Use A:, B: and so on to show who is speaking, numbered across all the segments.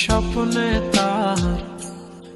A: স্বপ্নে তার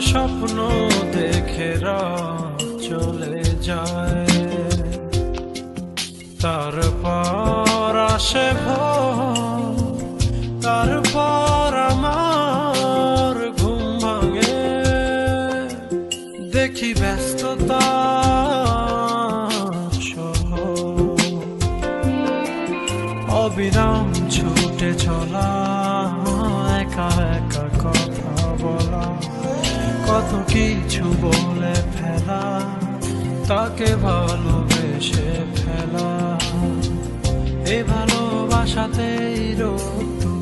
A: স্বপ্ন দেখে চলে যায়। তারপর আসে তারপর আমার ঘুম ভাঙে। দেখি ব্যস্ততা অবিরাম ছুটে চলা কত কিছু বলে ফেলা তাকে ভালোবেসে ফেলা। এ ভালোবাসাতেই রোদ্দুর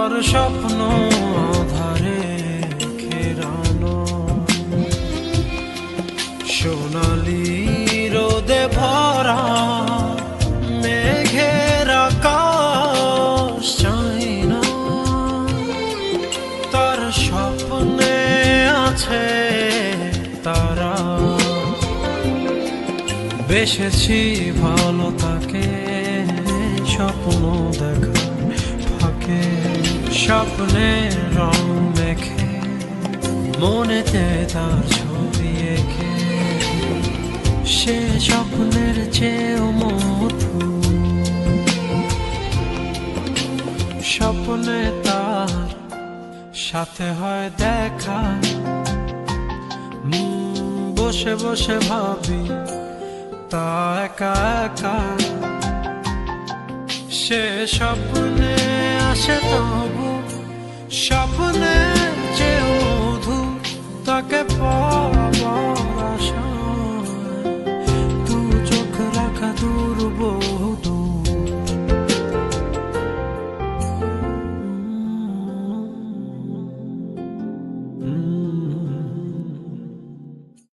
A: তার স্বপ্ন আধারে ঘেরানো সোনালি রোদে ভরা মেঘের আকাশ চাই না তার স্বপ্নে আছে তারা। বেসেছি ভালো তাকে স্বপ্নের রং মেখে, মনেতে তার ছবি এঁকে। সে স্বপ্নের চেয়েও মধু স্বপ্নে তার সাথে হয় দেখা। বসে বসে ভাবি, তা একা একা। সে স্বপ্নে আসে স্বপ্নের চেয়ে মধু তাকে